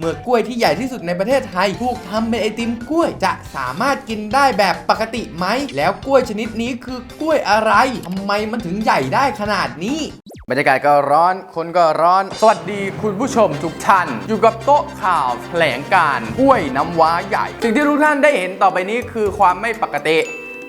เมื่อกล้วยที่ใหญ่ที่สุดในประเทศไทยถูกทำเป็นไอติมกล้วย จะสามารถกินได้แบบปกติไหม แล้วกล้วยชนิดนี้คือกล้วยอะไรทำไมมันถึงใหญ่ได้ขนาดนี้ บรรยากาศก็ร้อน คนก็ร้อน สวัสดีคุณผู้ชมทุกท่าน อยู่กับโต๊ะข่าวแถลงการกล้วยน้ำว้าใหญ่ สิ่งที่ทุกท่านได้เห็นต่อไปนี้คือความไม่ปกติ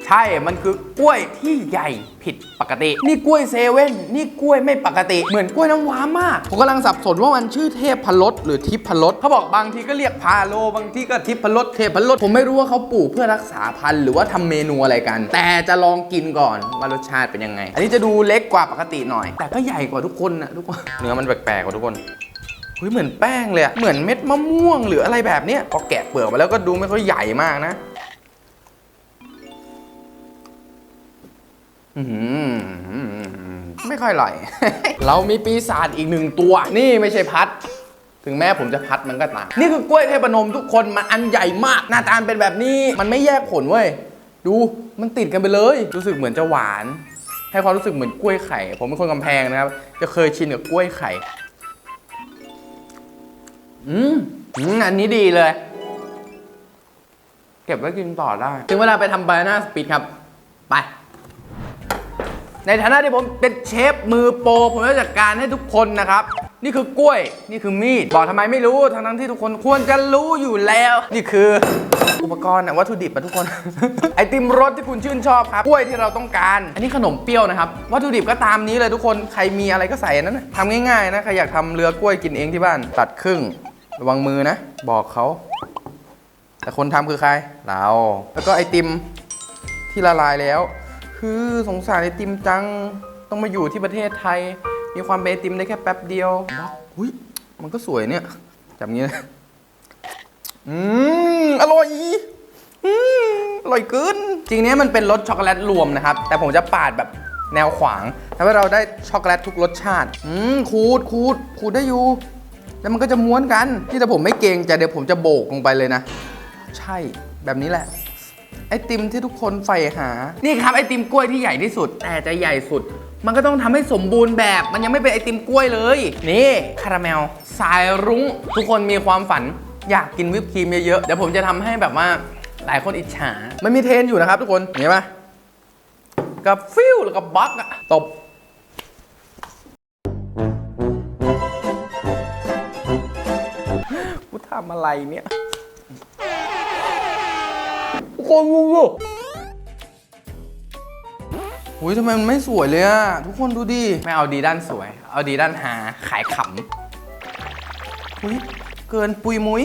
ใช่ มันคือกล้วยที่ใหญ่ผิดปกติ นี่กล้วยเซเว่น นี่กล้วยไม่ปกติ เหมือนกล้วยน้ำว้ามาก ผมกำลังสับสนว่ามันชื่อเทพพลดหรือทิพพลดเขาบอกบางทีก็เรียกพาโล บางทีก็ทิพพลดเทพพลดผมไม่รู้ว่าเขาปลูกเพื่อรักษาพันธุ์หรือว่าทำเมนูอะไรกัน แต่จะลองกินก่อนว่ารสชาติเป็นยังไง อันนี้จะดูเล็กกว่าปกติหน่อย แต่ก็ใหญ่กว่าทุกคนนะทุกคน เนื้อมันแปลกๆกว่าทุกคนเฮ้ยเหมือนแป้งเลยอะเหมือนเม็ดมะม่วงหรืออะไรแบบเนี้ยพอแกะเปลือกมาแล้วก็ดูไม่ค่อยใหญ่มากนะ ไม่ค่อยอร่อยเรามีปีศาจอีกหนึ่งตัว นี่ไม่ใช่พัด ถึงแม้ผมจะพัดมันก็ตาม นี่คือกล้วยเทพนมทุกคนมันอันใหญ่มาก หน้าตาเป็นแบบนี้ มันไม่แยกผลเว้ย ดู มันติดกันไปเลย รู้สึกเหมือนจะหวาน ให้ความรู้สึกเหมือนกล้วยไข่ ผมเป็นคนกำแพงนะครับ จะเคยชินกับกล้วยไข่ อืมอันนี้ดีเลย เก็บไว้กินต่อได้ ถึงเวลาไปทำบานาน่าสปีดครับ ไป ในฐานะที่ผมเป็นเชฟมือโปรผมจะจัดการให้ทุกคนนะครับ นี่คือกล้วย นี่คือมีด บอกทำไมไม่รู้ ทั้งทั้งที่ทุกคนควรจะรู้อยู่แล้ว นี่คืออุปกรณ์นะวัตถุดิบอะทุกคน ไอติมรสที่คุณชื่นชอบครับกล้วยที่เราต้องการ อันนี้ขนมเปรี้ยวนะครับ วัตถุดิบก็ตามนี้เลยทุกคน ใครมีอะไรก็ใส่นนั้นนะทำง่ายๆนะ ใครอยากทำเรือกล้วยกินเองที่บ้าน ตัดครึ่ง ระวังมือนะ บอกเขา แต่คนทำคือใคร เรา แล้วก็ไอติมที่ละลายแล้ว คือสงสารไอติมจัง ต้องมาอยู่ที่ประเทศไทย มีความเป็นไอติมได้แค่แป๊บเดียวบล็อกอุ้ยมันก็สวยเนี่ยจับงี้นะอืมอร่อยอืมอร่อยเกินจริงเนี้ยมันเป็นรสช็อกโกแลตรวมนะครับ แต่ผมจะปาดแบบแนวขวางทำให้เราได้ช็อกโกแลตทุกรสชาติ อืมขูดขูดขูดได้อยู่ แล้วมันก็จะม้วนกัน ที่แต่ผมไม่เกรงใจเดี๋ยวผมจะโบกลงไปเลยนะ ใช่แบบนี้แหละ ไอติมที่ทุกคนใฝ่หา นี่ครับไอติมกล้วยที่ใหญ่ที่สุด แต่จะใหญ่สุด มันก็ต้องทำให้สมบูรณ์แบบ มันยังไม่เป็นไอติมกล้วยเลย นี่คาราเมลสายรุ้ง ทุกคนมีความฝันอยากกินวิปครีมเยอะๆ เดี๋ยวผมจะทำให้แบบว่าหลายคนอิจฉา มันมีเทรนอยู่นะครับทุกคนเห็นไหมกับฟิวแล้วก็บล็อกอะตบกูทำอะไรเนี่ยทุก คนงูงูอุ้ยทำไมมันไม่สวยเลยอะทุกคนดูดิไม่เอาดีด้านสวย เอาดีด้านหาขายขำอุ้ยเกินปุยมุ้ย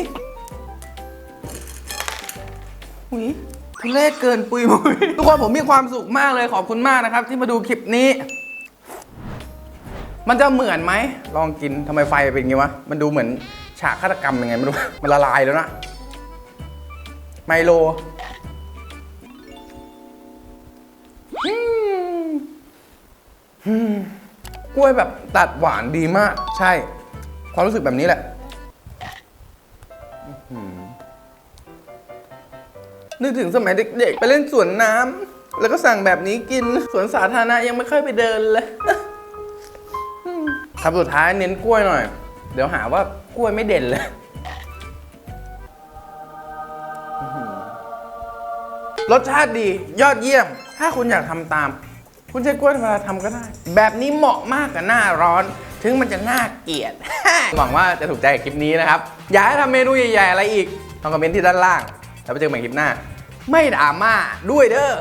อุ้ยทุเรศเกินปุยมุ้ยทุกคนผมมีความสุขมากเลยขอบคุณมากนะครับ ที่มาดูคลิปนี้ มันจะเหมือนไหม ลองกินทำไมไฟเป็นอย่างงี้วะ มันดูเหมือนฉากฆาตกรรมยังไงไม่รู้ มันละลายแล้วนะไมโล กล้วยแบบตัดหวานดีมาก ใช่ ความรู้สึกแบบนี้แหละนึกถึงสมัยเด็กๆ ไปเล่นสวนน้ำแล้วก็สั่งแบบนี้กินสวนสาธารณะยังไม่ค่อยไปเดินเลยครับสุดท้ายเน้นกล้วยหน่อย เดี๋ยวหาว่ากล้วยไม่เด่นเลยรสชาติดียอดเยี่ยม ถ้าคุณอยากทำตาม คุณใช้กล้วยธรรมดาทำก็ได้ แบบนี้เหมาะมากกับหน้าร้อน ถึงมันจะน่าเกลียด หวังว่าจะถูกใจกับคลิปนี้นะครับ อยากให้ทำเมนูใหญ่ๆอะไรอีกลองคอมเมนต์ที่ด้านล่าง แล้วไปเจอกันใหม่คลิปหน้า ไม่ดราม่าด้วยเด้อ